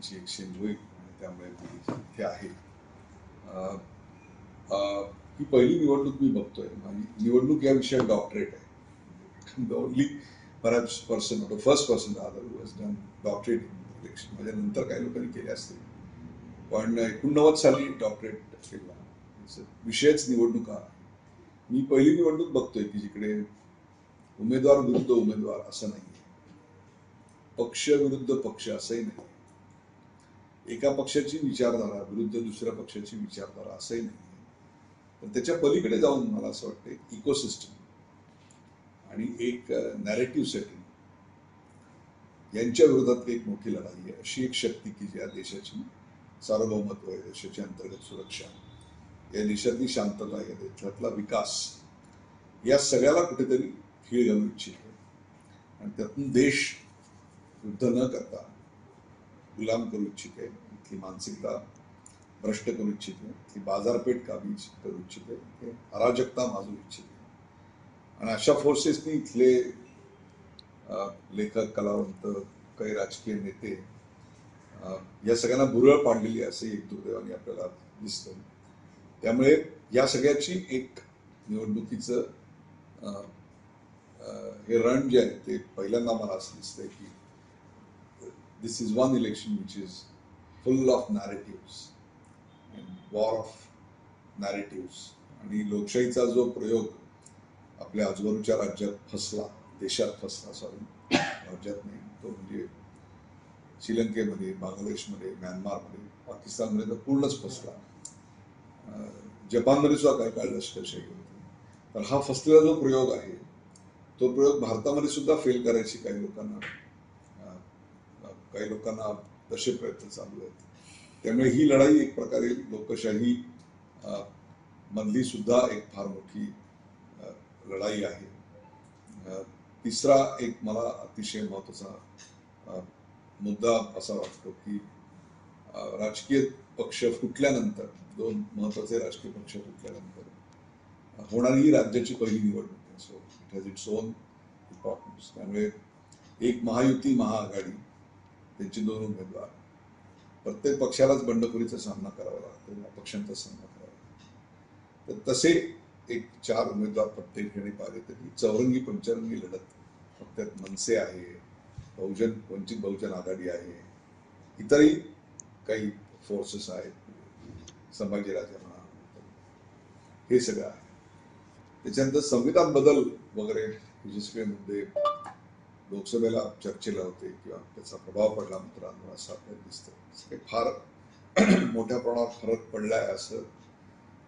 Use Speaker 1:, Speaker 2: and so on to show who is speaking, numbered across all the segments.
Speaker 1: त्यांची एक्सचेंज होईल आणि त्यामुळे मी इथे आहे. अं, ही पहिली निवडणूक मी बघतोय. माझी निवडणूक या विषयात डॉक्टरेट आहे. The only perhaps person first person other was done doctorate election माझ्या नंतर काही लोकांनी केले असतील. पण एकोणनव्वद साली डॉक्टरेट केला विषयच निवडणुका मी पहिली निवडणूक बघतोय की जिकडे उमेदवार विरुद्ध उमेदवार असं नाही पक्ष विरुद्ध पक्ष असंही नाही. एका पक्षाची विचारधारा विरुद्ध दुसऱ्या पक्षाची विचारधारा असंही नाही. पण त्याच्या पलीकडे जाऊन मला असं वाटतं इकोसिस्टम आणि एक नॅरेटिव्ह सेटिंग यांच्या विरोधात एक मोठी लढाई आहे. अशी एक शक्ती की ज्या देशाची सार्वभौमत्व आहे देशाची अंतर्गत सुरक्षा या देशातली शांतता या देशातला विकास या सगळ्याला कुठेतरी खीळ घालू इच्छित. आणि त्यातून देश युद्ध न करता गुलाम करू इच्छिते इथली मानसिकता भ्रष्ट करू इच्छिते ती बाजारपेठ काबी करू इच्छिते ते अराजकता माजू इच्छिते. आणि अशा फोर्सेसनी इथले लेखक कलावंत काही राजकीय नेते या सगळ्यांना भुरळ पाडलेली असे एक दुर्दैवाने आपल्याला दिसतं त्यामुळे या सगळ्याची एक निवडणुकीचं हे रण जे आहे ते पहिल्यांदा मला असं दिसतंय की this is one election is full full of and war of narratives. आणि लोकशाहीचा जो प्रयोग आपल्या आजूबाजूच्या राज्यात फसला देशात फसला सॉरी राज्यात नाही तो म्हणजे श्रीलंकेमध्ये बांगलादेशमध्ये म्यानमारमध्ये पाकिस्तानमध्ये तर पूर्णच फसला. जपानमध्ये सुद्धा काही काळ लष्करशाही होती. तर हा फसलेला जो प्रयोग आहे तो प्रयोग भारतामध्ये सुद्धा फेल करायची काही लोकांना काही लोकांना तसे प्रयत्न चालू आहेत. त्यामुळे ही लढाई एक प्रकारे लोकशाही मधली सुद्धा एक फार मोठी लढाई आहे. तिसरा एक मला अतिशय महत्त्वाचा मुद्दा असा वाटतो की राजकीय पक्ष फुटल्यानंतर दोन महत्त्वाचे राजकीय पक्ष फुटल्यानंतर होणारी ही राज्याची पहिली निवडणूक आहे. So it has its own importance त्यामुळे एक महायुती महाआघाडी त्यांचे दोन उमेदवार. प्रत्येक पक्षालाच बंडखोरीचा सामना करावा लागतो या पक्षांचा सामना करावा लागतो. तर तसे एक चार उमेदवार प्रत्येक ठिकाणी पाहिले तरी चौरंगी पंचरंगी लढत मग त्यात मनसे आहे बहुजन वंचित बहुजन आघाडी आहे. इतरही काही फोर्सेस आहेत संभाजीराजे म्हणा हे सगळं आहे. त्याच्यानंतर संविधान बदल वगैरे मुद्दे लोकसभेला चर्चेला होते किंवा त्याचा प्रभाव पडला मित्रांवर असं आपल्याला दिसतं असं फार मोठ्या प्रमाणात फरक पडलाय असं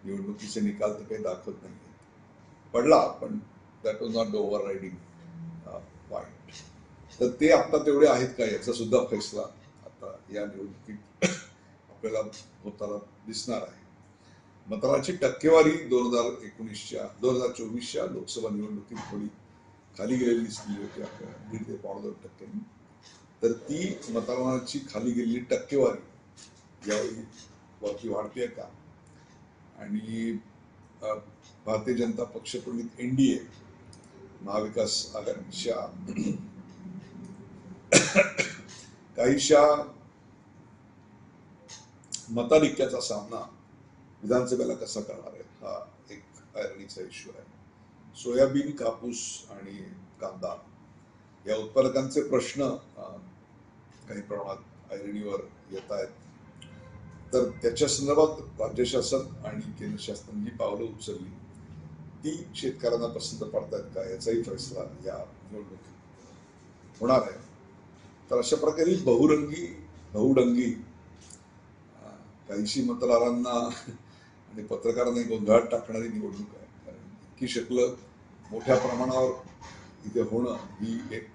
Speaker 1: निवडणुकीचे निकाल तर काही दाखवत नाही पडला पण that was not the overriding point तर ते आता तेवढे आहेत का याचा सुद्धा फैसला आता या निवडणुकीत आपल्याला होताना दिसणार आहे. मतदानाची टक्केवारी दोन हजार एकोणीसच्या दोन हजार चोवीसच्या लोकसभा निवडणुकीत थोडी खाली गेलेली दिसली होती आपल्याला दीड ते पावणे दोन टक्क्यांनी तर ती मतदानाची खाली गेलेली टक्केवारी यावेळी वरती वाढते का? आणि भारतीय जनता पक्ष प्रणित एनडीए महाविकास आघाडीच्या काहीशा मताधिक्याचा सामना विधानसभेला कसा करणार आहे? हा एक आयरणीचा इश्यू आहे. सोयाबीन कापूस आणि कांदा या उत्पादकांचे प्रश्न काही प्रमाणात ऐरणीवर येत आहेत. तर त्याच्या संदर्भात राज्य शासन आणि केंद्र शासनाने जी पावलं उचलली. ती शेतकऱ्यांना पसंत पडतात का याचाही फैसला या निवडणुकीत होणार आहे. तर अशा प्रकारे बहुरंगी बहुडंगी काहीशी मतदारांना आणि पत्रकारांना गोंधळात टाकणारी निवडणूक आहे. इतकी शकलं मोठ्या प्रमाणावर इथे होणं ही एक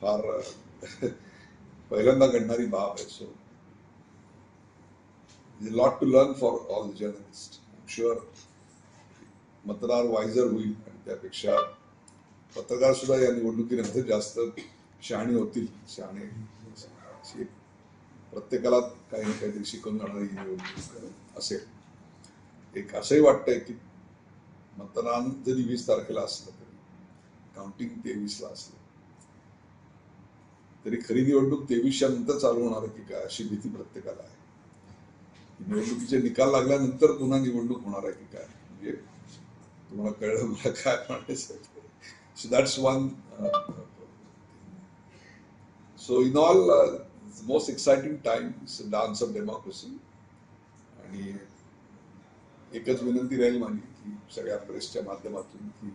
Speaker 1: फार पहिल्यांदा घडणारी बाब आहे. So lot to learn for all journalist sure मतदार वायझर होईल. आणि त्यापेक्षा पत्रकार सुद्धा या निवडणुकीनंतर जास्त शहाणे होतील. शहाणे प्रत्येकाला काही ना काहीतरी शिकवून जाणारी निवडणूक असेल. एक असंही वाटतंय की मतदान जरी वीस तारखेला असलं तरी काउंटिंग तेवीसला असलं. तरी खरी निवडणूक तेवीसच्या नंतर चालू होणार आहे की काय अशी भीती प्रत्येकाला आहे. निवडणुकीचे निकाल लागल्यानंतर पुन्हा निवडणूक होणार आहे की काय? म्हणजे तुम्हाला कळलं मला काय म्हणायचं so that's one so in all most exciting time dance of democracy आणि एकच विनंती राहील माझी की सगळ्या प्रेसच्या माध्यमातून की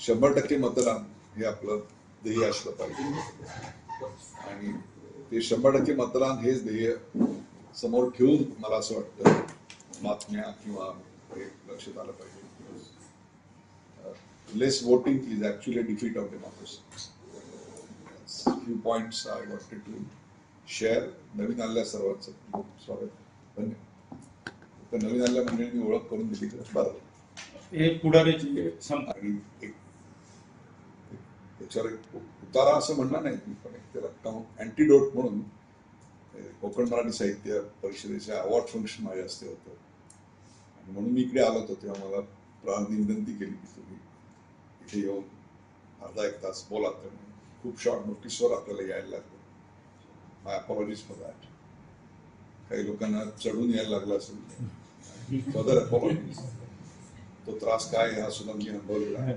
Speaker 1: शंभर टक्के मतदान हे आपलं ध्येय असलं पाहिजे. आणि ते शंभर टक्के मतदान हेच ध्येय समोर ठेवून मला असं वाटतं बातम्या किंवा हे लक्षात आलं पाहिजे. Less voting is actually defeat of democracy few points I wanted to share नवीन आलेल्या सर्वांचं स्वागत. धन्यवाद. तर नवीन आलेल्या मंडळींनी ओळख करून दिली तर बरं.
Speaker 2: हे सम-
Speaker 1: आणि एक त्याच्यावर एक उतारा असं म्हणणार नाही मी पण एक त्याला अँटीडोट म्हणून कोकण मराठी साहित्य परिषदेचे अवॉर्ड फंक्शन माझ्या हस्ते होतं. आणि म्हणून मी इकडे आलो होतो तेव्हा मला प्रार्थनी विनंती केली की तुम्ही इथे येऊन अर्धा एक तास बोला तर खूप शॉर्ट नोटीसवर आपल्याला यायला लागलं. माय अपॉलॉजीज फॉर दॅट काही लोकांना चढून यायला लागलं असेल. अपॉलॉजीज तो त्रास काय हा सुद्धा मी अनुभवलेला आहे.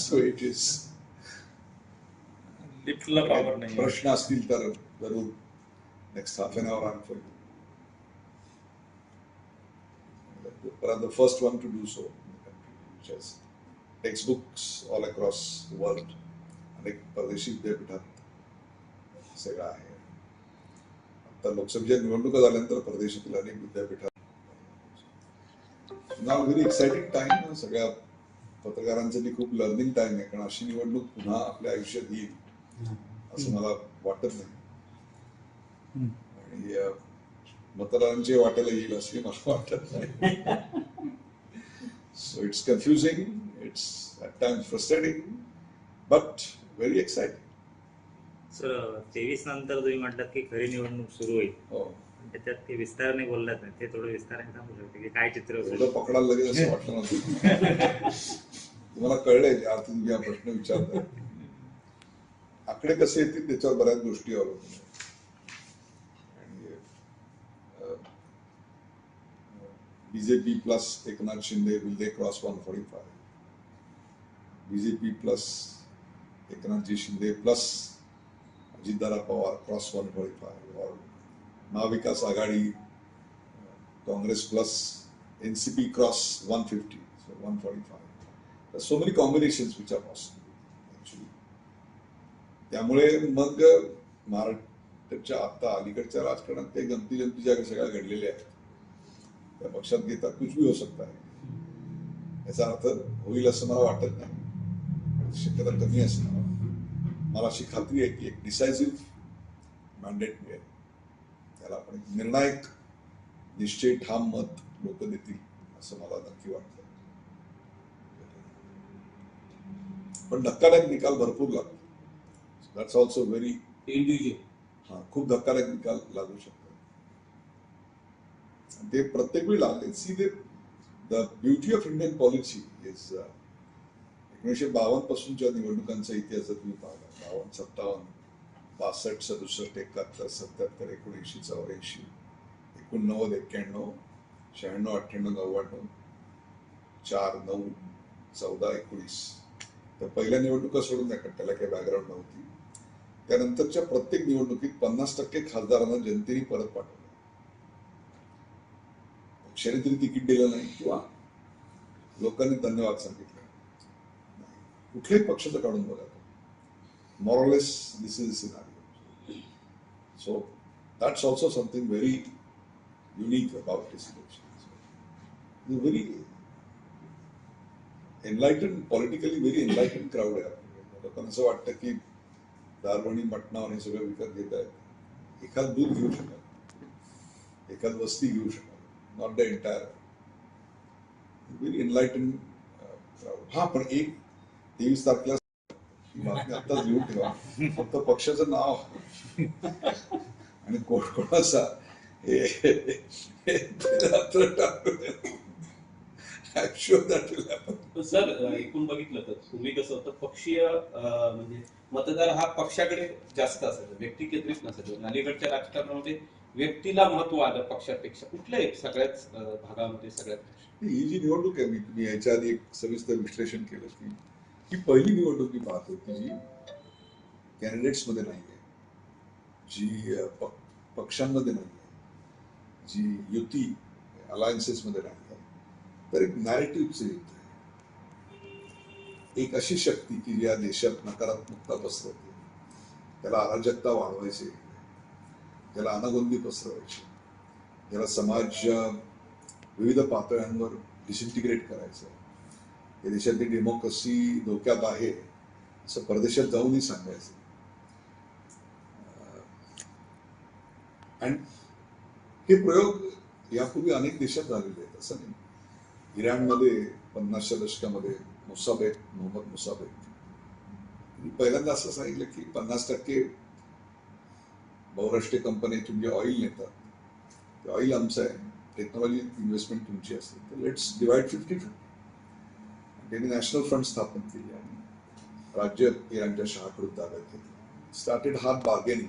Speaker 1: सो इट इज़
Speaker 2: लिफ्टला पावर नाही
Speaker 1: प्रश्न असतील तर ज़रूर next half an hour I for. You but I'm the first one to do so in the country, which has textbooks all across the world. अनेक परदेशी विद्यापीठात सगळं आहे. आता लोकसभेच्या निवडणुका झाल्यानंतर प्रदेशातील अनेक विद्यापीठात नाव व्हेरी एक्साइटिंग टाइम सगळ्या पत्रकारांसाठी खूप लर्निंग टाइम आहे. कारण अशी निवडणूक पुन्हा आपल्या आयुष्यात येईल असं मला वाटत नाही. आणि मतदारांचे वाटायला येईल असे मला वाटत नाही. So it's confusing it's at time frustrating but very exciting
Speaker 3: sir तेवीस नंतर तुम्ही म्हटलात की खरी निवडणूक सुरू होईल.
Speaker 1: हो.
Speaker 3: त्याच्यात ते विस्ताराने बोललात नाही ते थोडं विस्ताराने सांगू शकते की काय चित्र
Speaker 1: पकडायला लगेच असं वाटलं नव्हतं. तुम्हाला कळलंय तुम्ही हा प्रश्न विचारता आकडे कसे येतील त्याच्यावर बऱ्याच गोष्टी अवलंबून BJP plus Eknath Shinde will they cross one forty five BJP plus Eknathji Shinde plus जिंदारा Pawar cross one forty five और Mahavikas Aghadi Congress plus NCP cross 150 so 145 There's so many combinations which are possible actually. त्यामुळे मग महाराष्ट्राच्या आता अलीकडच्या राजकारणात ते गमती जमती ज्या सगळ्या घडलेल्या आहेत त्या पक्षात घेता कुछ भी हो सकता है. याचा अर्थ होईल असं मला वाटत नाही. शक्यता कमी असणार. मला अशी खात्री आहे की एक डिसायसिव्ह मॅन्डेट मिळेल त्याला आपण एक निर्णायक निश्चय ठाम मत लोक देतील असं मला नक्की वाटतं पण धक्कादायक निकाल भरपूर लागतो दॅट्स ऑल्सो व्हेरी हा खूप धक्कादायक निकाल लागू शकतो ते प्रत्येक वेळी लागले see they the beauty of Indian policy is एकोणीसशे बावन्न पासूनच्या निवडणुकांचा इतिहास जर तुम्ही पाहिला बावन्न सत्तावन्न बासष्ट सदुसष्ट एकाहत्तर सत्याहत्तर एकोणऐंशी चौऱ्याऐंशी एकोणनव्वद एक्क्याण्णव शहाण्णव अठ्ठ्याण्णव नव्याण्णव चार नऊ चौदा एकोणीस. तर पहिल्या निवडणुका सोडून द्या त्याला काही बॅकग्राऊंड नव्हती. त्यानंतरच्या प्रत्येक निवडणुकीत पन्नास टक्के खासदारांना जनतेने परत पाठवलं. पक्षाने तरी तिकीट दिलं नाही किंवा लोकांनी धन्यवाद सांगितले. कुठल्याही पक्षाचं काढून बघा more or less this is scenario so that's also something very unique about this election very enlightened politically very enlightened crowd आहे लोकांना असं वाटतं की दारवणी मटणावर हे सगळं विकत घेत आहेत एखाद दूध घेऊ शकाल। एखाद वस्ती घेऊ शकाल। Not the entire very enlightened crowd हा पण एक तेवीस तारखेला बातमी आत्ताच लिहून ठेवा फक्त पक्षाचं नाव. आणि कोण कोणाचा.
Speaker 2: सर एकूण बघितलं तर पूर्वी कसं होतं पक्षीय म्हणजे
Speaker 4: मतदार हा पक्षाकडे जास्त असायचा व्यक्ती केंद्रित नसायचं. अलीकडच्या राजकारणामध्ये व्यक्तीला महत्त्व आलं पक्षापेक्षा. कुठल्याही सगळ्याच भागामध्ये सगळ्यात?
Speaker 1: ही जी निवडणूक आहे मी तुम्ही याच्या आधी एक सविस्तर विश्लेषण केलं की ही पहिली निवडणूक मी पाहतो की जी कॅन्डिडेट्समध्ये नाही आहे जी पक्षांमध्ये नाही आहे जी युती अलायन्सेस मध्ये नाही आहे तर एक नॅरेटिव्हचं युद्ध आहे. एक अशी शक्ती की या देशात नकारात्मकता पसरवते. त्याला अराजकता वाढवायची. त्याला अनागोंदी पसरवायची. ज्याला समाज विविध पातळ्यांवर डिसइंटिग्रेट करायचं. या देशातली डेमोक्रेसी धोक्यात आहे असं परदेशात जाऊनही सांगायचं. आणि हे प्रयोग यापूर्वी अनेक देशात झालेले आहेत असं नाही. इराणमध्ये पन्नासच्या दशकामध्ये मुसाबेक मोहम्मद मुसाबेक. पहिल्यांदा असं सांगितलं की पन्नास टक्के बहुराष्ट्रीय कंपन्या जे ऑइल नेतात ते ऑइल आमचं आहे. टेक्नॉलॉजी इन्व्हेस्टमेंट तुमची असते तर लेट्स डिवाइड फिफ्टी फिफ्टी त्यांनी नॅशनल फंड स्थापन केली आणि राज्य इराणच्या शहाकडून ताब्यात घेतलं started hard bargaining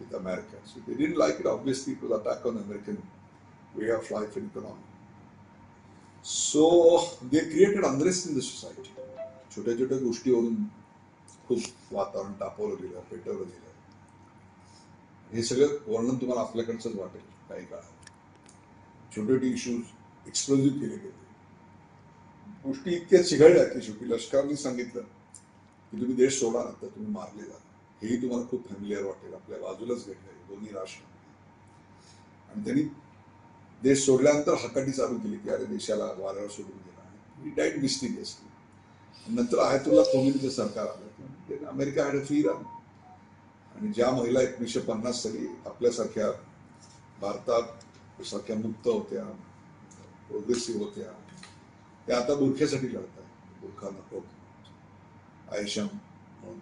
Speaker 1: with America so they didn't like it obviously it was attack on American way of life in economy so they created unrest in the society छोट्या छोट्या गोष्टीवरून खूप वातावरण तापवलं गेलं पेटवलं गेलं हे सगळं वर्णन तुम्हाला आपल्याकडचंच वाटेल काही काळात. छोटे छोटे इश्यूज एक्सप्लोजिव्ह केले गेले. गोष्टी इतक्या चिघळल्या की शेवटी लष्कराने सांगितलं की तुम्ही देश सोडा ना तर तुम्ही मारले जा हेही तुम्हाला खूप फॅमिलियर वाटेल. आपल्या बाजूलाच घडलंय दोन्ही राष्ट्र. आणि त्यांनी देश सोडल्यानंतर हकाटी चालू केली की अरे देशाला वाऱ्यावर सोडून गेला आणि डाईट असते. नंतर आयतुल्ला कोमिनीचं सरकार आलं. अमेरिका हॅड फ्री रन आणि ज्या महिला एकोणीसशे पन्नास साली आपल्यासारख्या भारतात सारख्या मुक्त होत्या प्रोग्रेसिव्ह होत्या ते आता बुरख्यासाठी लढत आहेत बुरखा नको. आयशम म्हणून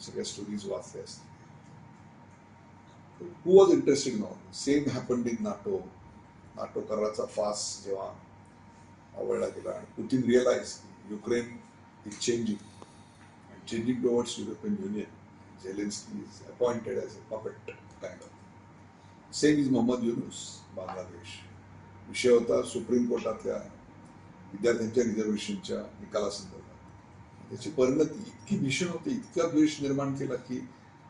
Speaker 1: सगळ्या स्टोरीज वाचल्या असतील. Who was interested in same happened in NATO NATO कराराचा फास जेव्हा आवडला गेला आणि Putin realize Ukraine is changing changing towards European Union Zelensky is appointed as a puppet kind of. Same is Mohammad Yunus Bangladesh विषय होता supreme कोर्टातल्या विद्यार्थ्यांच्या रिझर्वेशनच्या निकालासंदर्भात. त्याची परिणती इतकी भीषण होती इतका द्वेष निर्माण केला की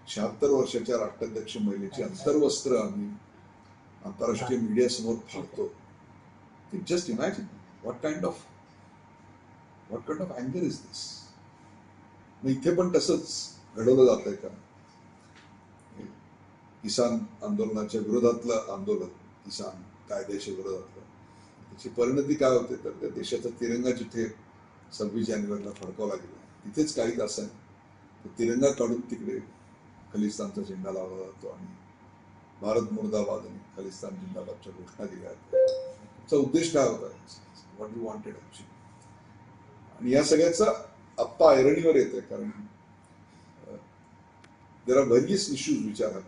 Speaker 1: शहात्तर वर्षाच्या राष्ट्राध्यक्ष महिलेची अंतर्वस्त्र आम्ही आंतरराष्ट्रीय मीडिया समोर फाडतो. Just imagine what kind of what kind of अँगर is this मग इथे पण तसंच घडवलं जात आहे का किसान आंदोलनाच्या विरोधातलं आंदोलन किसान कायद्याच्या विरोधात. त्याची परिणती काय होते? तर त्या देशाचा तिरंगा जिथे सव्वीस जानेवारीला फडकावला गेला तिथेच काही तासांनी तो तिरंगा काढून तिकडे खलिस्तानचा झेंडा लावला जातो आणि भारत मुर्दाबाद आणि खलिस्तान जिंदाबादच्या घोषणा दिल्या त्याचा उद्देश काय होता? व्हॉट यू वॉन्टेड आणि या सगळ्याचा आप्पा ऐरणीवर येत आहे कारण देर आर व्हेरियस इश्यूज विचार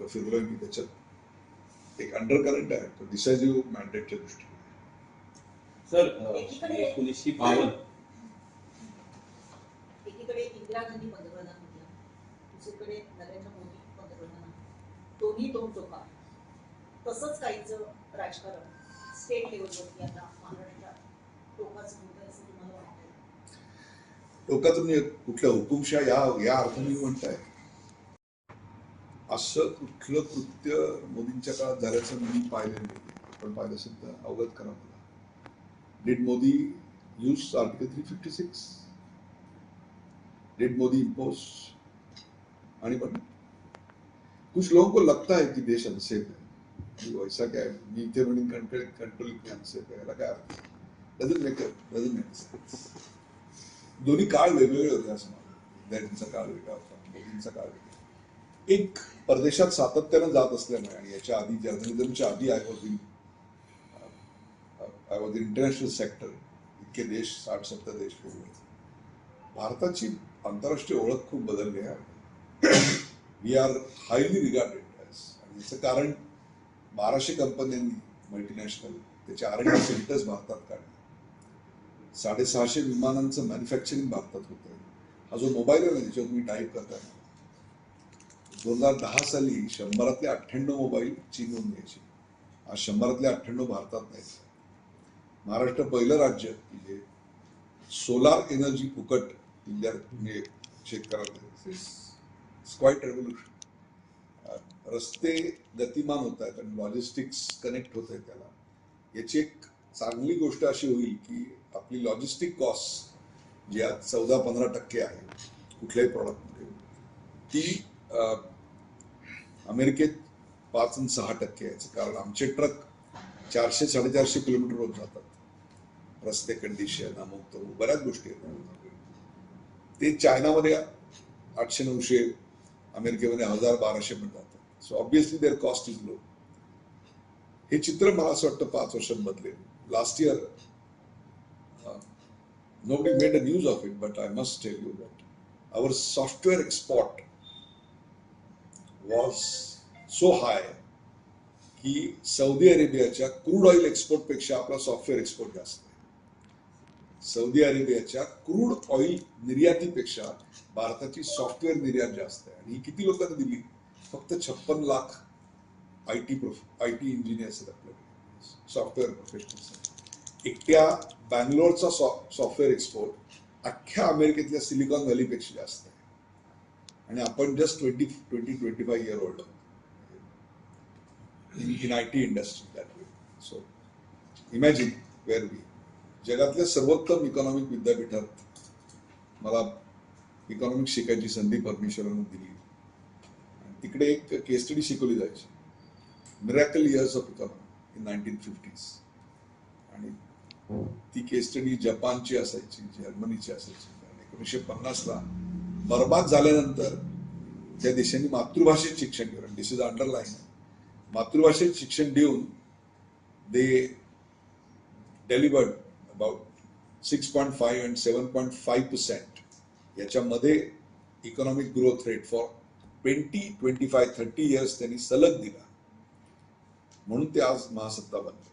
Speaker 1: फिरलोय मी त्याच्यात. एक अंडर करंट आहे तो डिसायझिव्ह मॅन्डेटच्या दृष्टीने.
Speaker 4: सर एकोणीसशे बावन्न
Speaker 5: एकीकडे इंदिरा गांधी पंतप्रधान होत्या दुसरीकडे नरेंद्र मोदी पंतप्रधान आहेत. दोन्ही दोन टोका तसंच काहीचं राजकारण स्टेट लेवलवरती आता महाराष्ट्रात टोकाचं होत आहे असं तुम्हाला वाटतंय?
Speaker 1: लोकांचं म्हणजे कुठल्या हुकुमशाह या या अर्थाने म्हणताय. असं कुठलं कृत्य मोदींच्या काळात झाल्याचं मी पाहिलं नाही. आपण पाहिलं असेल तर अवगत करा मला. Did Modi use article three fifty six did Modi impose आणि पण कुछ लोगों को लगता है कि देश अनसेफ है. वो वैसा क्या है? मी बनी कंट्रोल कंट्रोल के अनसेफ आहे याला काय अर्थ डझंट मेक डझंट मेक दोन्ही काळ वेगवेगळे होते असं मला विद्यार्थ्यांचा काळ वेगळा होता. मोदींचा काळ वेगळा. एक परदेशात सातत्यानं जात असल्यामुळे आणि याच्या आधी जर्नलिझमच्या आधी I was in I was international sector इतके देश साठ सत्तर देश भारताची आंतरराष्ट्रीय ओळख खूप बदलली आहे. वी आर हायली रिगार्डेड आणि याचं कारण बाराशे कंपन्यांनी मल्टीनॅशनल त्याचे आर एन सेंटर्स भारतात काढले. साडेसहाशे विमानांचं मॅन्युफॅक्चरिंग भारतात होतं हा जो मोबाईल आहे ना त्याच्यावर तुम्ही टाईप करताय. दोन हजार दहा साली शंभरातले अठ्ठ्याण्णव मोबाईल चीनहून घ्यायचे. आज शंभरातले अठ्ठ्याण्णव भारतात नाहीत. महाराष्ट्र पहिलं राज्य की जे सोलार एनर्जी फुकट म्हणजे शेतकऱ्यांना रेव्होल्युशन रस्ते गतिमान होत आहेत आणि लॉजिस्टिक्स कनेक्ट होत आहे त्याला. याची एक चांगली गोष्ट अशी होईल की आपली लॉजिस्टिक कॉस्ट जी आज चौदा पंधरा टक्के आहे कुठल्याही प्रॉडक्टमध्ये ती अमेरिकेत पाच आणि सहा टक्के आहे कारण आमचे ट्रक चारशे साडेचारशे किलोमीटर रोज जातात. रस्ते कंडिशन अमुक तमुक बऱ्याच गोष्टी आहेत. ते चायनामध्ये आठशे नऊशे अमेरिकेमध्ये हजार बाराशे पण जातात. So obviously their cost is low हे चित्र मला असं वाटतं पाच वर्षात बदलेल last year nobody made a news of it but I must tell you that our software export was so high की सौदी अरेबियाच्या क्रूड ऑइल एक्सपोर्टपेक्षा आपला सॉफ्टवेअर एक्सपोर्ट जास्त आहे. सौदी अरेबियाच्या क्रूड ऑइल निर्यातीपेक्षा भारताची सॉफ्टवेअर निर्यात जास्त आहे. आणि ही किती लोकांना दिली? फक्त छप्पन lakh I T prof I T engineers आहेत आपल्याकडे. सॉफ्टवेअर प्रोफेशनल्स एकट्या बँगलोरचा सॉफ्टवेअर एक्सपोर्ट अख्ख्या अमेरिकेतल्या सिलिकॉन व्हॅलीपेक्षा जास्त आहे. आणि आपण just twenty twenty twenty five year old in I T industry that way so imagine where we जगातल्या सर्वोत्तम इकॉनॉमिक विद्यापीठात मला इकॉनॉमिक्स शिकायची संधी परमेश्वरानं दिली. आणि तिकडे एक केस स्टडी शिकवली जायची. Miracle years of economy in nineteen fifties आणि ती केस स्टडी जपानची असायची जर्मनीची असायची. एकोणीसशे पन्नासला बर्बाद झाल्यानंतर त्या देशांनी मातृभाषेत शिक्षण घेऊन दिस इज अंडरलाईन मातृभाषेत शिक्षण देऊन they delivered about six point five and seven point five percent याच्यामध्ये economic growth rate for twenty twenty five thirty years त्यांनी सलग दिला. म्हणून ते आज महासत्ता बनले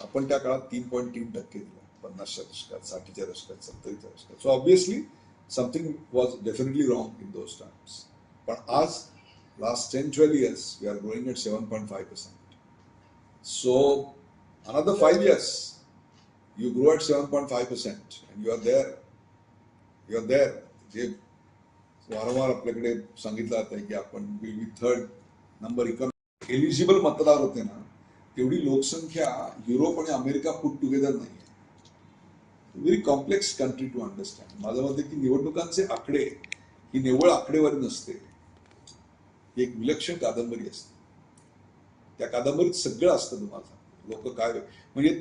Speaker 1: आपण त्या काळात तीन पॉईंट तीन टक्के दिला. पन्नासच्या दशकात साठीच्या दशकात सत्तरीच्या दशकात. So obviously something was definitely wrong in those times पण आज last ten twelve years we are growing at seven point five percent so another five years you grow at 7.5% and you are there you are there जे वारंवार आपल्याकडे सांगितलं जात आहे की आपण will be third number economy eligible मतदार होते ना तेवढी लोकसंख्या युरोप आणि अमेरिका पुट टुगेदर नाही आहे very complex country to understand माझं मत की निवडणुकांचे आकडे ही निव्वळ आकडेवारी नसते. ही एक विलक्षण कादंबरी असते. त्या कादंबरीत सगळं असतं तुम्हाला. लोक काय म्हणजे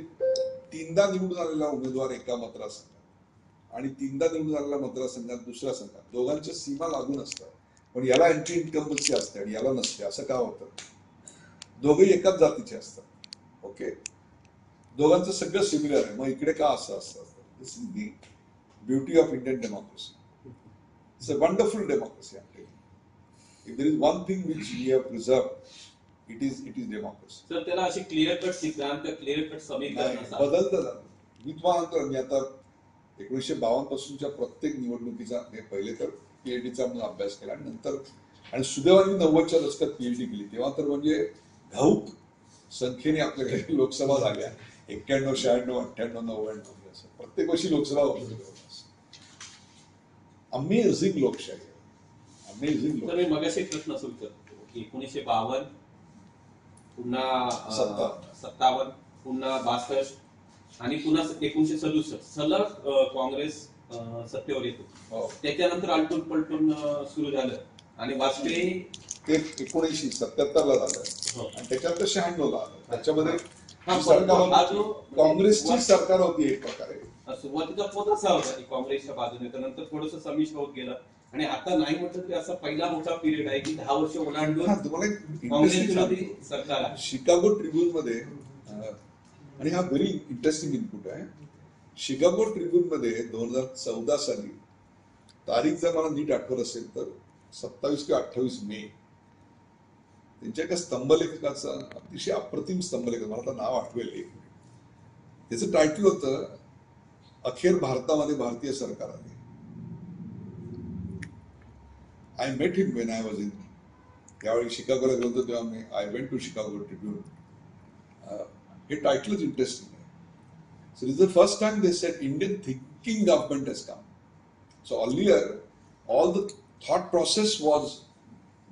Speaker 1: तीनदा निवडून आलेला उमेदवार एका मतदारसंघात आणि तीनदा निवडून आलेला मतदारसंघात दुसऱ्या संघात. दोघांच्या सीमा लागून असतात. पण याला एंट्री इन्कम्बन्सी असते आणि याला नसते. असं का होतं? दोघेही एकाच जातीचे असतात. ओके दोघांचं सगळं सिमिलर आहे. मग इकडे का असं असतं? This is the beauty of Indian democracy it's a wonderful democracy if there is one thing which we have preserve it is it is democracy
Speaker 4: तर त्याला अशी क्लिअर कट सिद्धांत क्लिअर कट समीकरण
Speaker 1: बदलतं जातं मी तुम्हाला म्हणतो, मी आता एकोणीसशे बावन्न पासूनच्या प्रत्येक निवडणुकीचा मी पहिले तर पीएचडीचा म्हणून अभ्यास केला आणि नंतर आणि सुदैवाने नव्वदच्या दशकात पीएचडी केली. तेव्हा तर म्हणजे घाऊक संख्येने आपल्याकडे लोकसभा झाल्या. एक्क्याण्णव शहाण्णव अठ्ठ्याण्णव नव्याण्णव असं. प्रत्येक वर्षी लोकसभा होती अमेझिंग लोकशाही. अमेझिंग
Speaker 4: तर
Speaker 1: लोकशाही.
Speaker 4: मी मगाशी एक प्रश्न असं विचारतो की एकोणीसशे बावन्न पुन्हा
Speaker 1: सत्तावन्न.
Speaker 4: सत्तावन्न पुन्हा बासष्ट आणि पुन्हा एकोणीसशे सदुसष्ट. सलग काँग्रेस सत्तेवर येतो.
Speaker 1: हो.
Speaker 4: त्याच्यानंतर आलटून पलटून सुरू झालं. आणि वाजपेयी
Speaker 1: ते एकोणीसशे सत्याहत्तरला झालं.
Speaker 4: हो.
Speaker 1: आणि त्याच्यानंतर शहाण्णवला आलं. त्याच्यामध्ये काँग्रेसची सरकार होती एक प्रकारे.
Speaker 4: सुरुवातीचा पोत असा होता की काँग्रेसच्या बाजूने तर नंतर थोडस संमिश्र होत गेलं. आणि आता नाही म्हटलं तरी असा पहिला मोठा पिरियड आहे की दहा वर्ष ओलांडून काँग्रेस. सरकार
Speaker 1: शिकागो ट्रिब्यून मध्ये आणि हा व्हेरी इंटरेस्टिंग इनपुट आहे. शिकागो ट्रिब्यून मध्ये दोन हजार चौदा साली तारीख जर मला नीट आठवत असेल तर सत्तावीस किंवा अठ्ठावीस मे त्यांच्या एका स्तंभलेखकाचं अतिशय अप्रतिम स्तंभलेखक मला आता नाव आठवेल एक. त्याचं टायटल होतं अखेर भारतामध्ये भारतीय सरकार आले I met him when I was in त्यावेळी शिकागोला गेलो होतो तेव्हा मी I went to Chicago tribune हे टायटलच इंटरेस्टिंग आहे. So is the first time they set Indian thinking government has come so earlier all the thought process was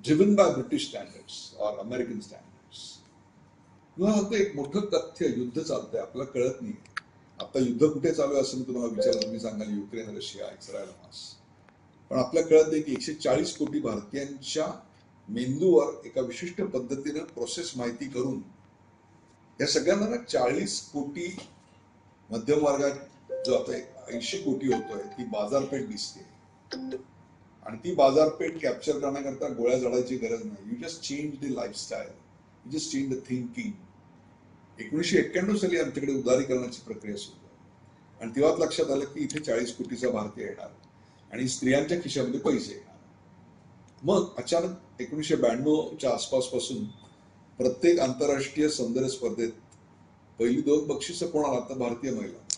Speaker 1: driven by British standards or American standards. तुम्हाला एक मोठं तथ्य युद्ध चालतंय आपल्याला कळत नाही आता युद्ध कुठे चालू असं मी तुम्हाला विचारलं तुम्ही सांगाल युक्रेन रशिया इस्रायल हमास पण आपल्याला कळत नाही की एकशे चाळीस कोटी भारतीयांच्या मेंदूवर एका विशिष्ट पद्धतीनं प्रोसेस माहिती करून या सगळ्यांना ना चाळीस कोटी मध्यम वर्गात जो आता ऐंशी कोटी होतोय ती बाजारपेठ दिसते. आणि ती बाजारपेठ कॅप्चर करण्याकरता गोळ्या झाडायची गरज नाही. You just change the lifestyle you just change the thinking एकोणीसशे एक्क्याण्णव साली आमच्याकडे उदारीकरणाची प्रक्रिया सुरू झाली. आणि तेव्हाच लक्षात आलं की इथे चाळीस कोटीचा भारतीय येणार. आणि स्त्रियांच्या खिशामध्ये पैसे येणार. मग अचानक एकोणीसशे ब्याण्णवच्या आसपासपासून प्रत्येक आंतरराष्ट्रीय सौंदर्य स्पर्धेत पहिली दोन बक्षिसं कोणाला तर भारतीय महिला.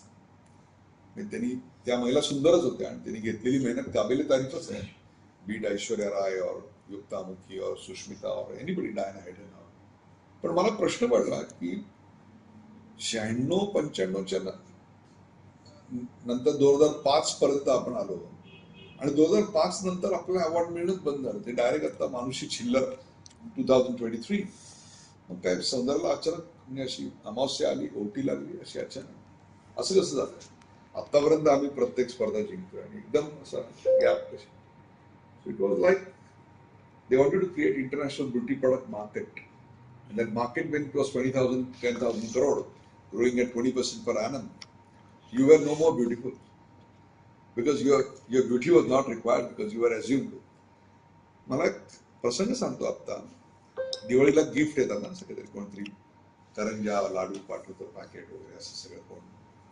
Speaker 1: म्हणजे त्यांनी त्या महिला सुंदरच होत्या आणि त्यांनी घेतलेली मेहनत काबिले तारीफच आहे. बीट ऐश्वर्या राय और युक्ता मुखी और सुष्मिता और एनीबडी डायना हेडन और पण मला प्रश्न पडला की शहाण्णव पंच्याण्णवच्या नंतर दोन हजार पाच पर्यंत आपण आलो. आणि दोन हजार पाच नंतर आपल्याला अवॉर्ड मिळणंच बंद झालं. ते डायरेक्ट आता Manushi Chhillar two thousand twenty three मग काय सौंदर्याला अचानक म्हणजे अशी अमावस्या आली ओटी लागली अशी अचानक. असं कसं झालं? आतापर्यंत आम्ही प्रत्येक स्पर्धा जिंकतोय आणि एकदम असा गॅप कशी? It was like they wanted to create international beauty product market And that market when it was 20,000, 10,000 crore, growing at 20% per annum, you were no more beautiful. Because your, your beauty was not required because you were assumed. मला एक प्रसंग सांगतो आता दिवाळीला gift येतात ना सगळे कोणतरी करंजा लाडू पाठवतो पॅकेट वगैरे असं सगळं कोण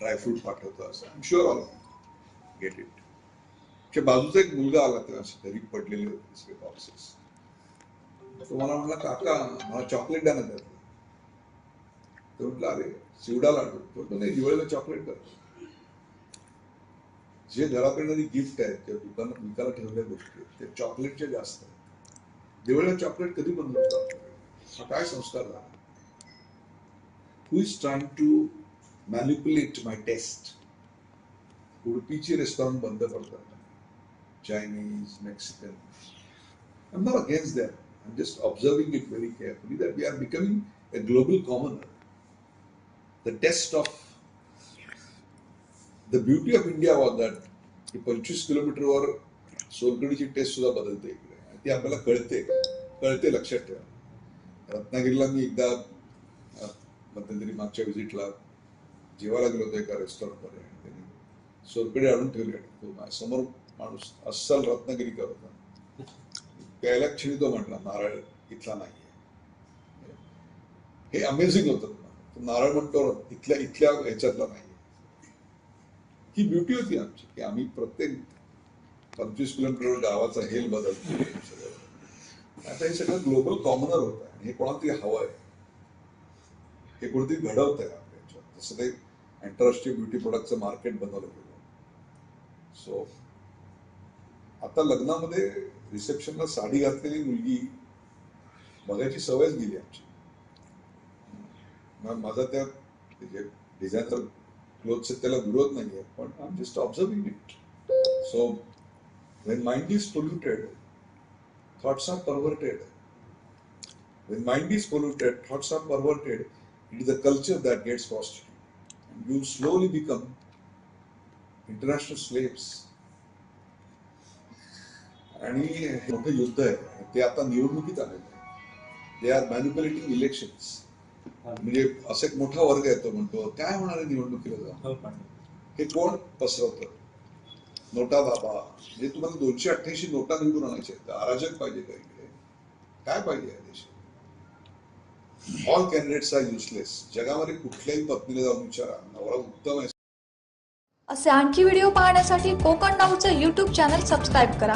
Speaker 1: ड्रायफ्रूट पाठवतो असं I sure all get it बाजूचा एक मुलगा आला तेव्हा घरी पडलेले होते सगळे बॉक्सेस तो मला म्हणला काका मला चॉकलेट द्या ना त्यातलं तो म्हटलं अरे चिवडा लाडू. तो नाही दिवाळीला चॉकलेट द्या. जे घराकडनं गिफ्ट आहेत किंवा दुकानात विकायला ठेवलेल्या गोष्टी आहेत त्या चॉकलेटच्या जास्त आहेत. दिवाळीला चॉकलेट कधी बंद होतं हा काय संस्कार झाला? Who is trying to manipulate my taste उडपीची restaurant बंद करतात Chinese Mexican I'm not against them. I'm just observing it very carefully that we are becoming a global commoner. The test of the beauty of India was that की पंचवीस किलोमीटरवर सोलकडीची taste सुद्धा बदलते इकडे आणि ती आपल्याला कळते कळते लक्षात ठेवा रत्नागिरीला मी एकदा अं, मध्यंतरी मागच्या व्हिजिटला जेवायला गेलो होतो एका रेस्टॉरंटमध्ये आणि त्यांनी सोलकडे आणून ठेवली आणि तो माझ्यासमोर माणूस अस्सल रत्नागिरीकर होता. प्यायला क्षणी म्हटला नारळ इथला नाहीये. हे अमेझिंग होत. नारळ म्हणतो इथल्या इथल्या ह्याच्यातला नाहीये. ही ब्युटी होती आमची की आम्ही प्रत्येक पंचवीस किलोमीटर गावाचा हेल बदलतो. आता हे सगळं ग्लोबल कॉमनर होत आहे आणि हे कोणाला तरी हवं आहे. हे कोणतरी घडवत आहे आपल्या तसं ते आंतरराष्ट्रीय ब्युटी प्रोडक्टचं मार्केट बनवलं गेलं. सो आता लग्नामध्ये रिसेप्शनला साडी घातलेली मुलगी बघायची सवयच गेली आमची. माझा त्या जे डिझायनर क्लोथ्स आहेत त्याला विरोध आहे पण I just observing it so when mind is polluted thoughts are perverted when mind is polluted thoughts are perverted it is a culture that gets fostered you slowly become international celebs आणि हे मोठं युद्ध आहे. ते आता निवडणुकीत आलेलं आहे दे आर मॅन्युप्युलेटिंग इलेक्शन्स म्हणजे असं एक मोठा वर्ग येतो म्हणतो काय होणार आहे निवडणुकीला जाऊन? हे कोण? पसरवतं. नोटा दाबा म्हणजे तुम्हाला दोनशे अठ्ठ्याऐंशी नोटा निवडून आणायचे आहेत. अराजक पाहिजे का इकडे? काय पाहिजे या देशात? ऑल कॅन्डिडेट्स आर युजलेस जगामध्ये कुठल्याही पत्नीला जाऊन विचारा. नवरा उत्तम आहे.
Speaker 6: असे आणखी व्हिडिओ पाहण्यासाठी कोकण नाऊचं यूट्यूब चॅनल सबस्क्राईब करा.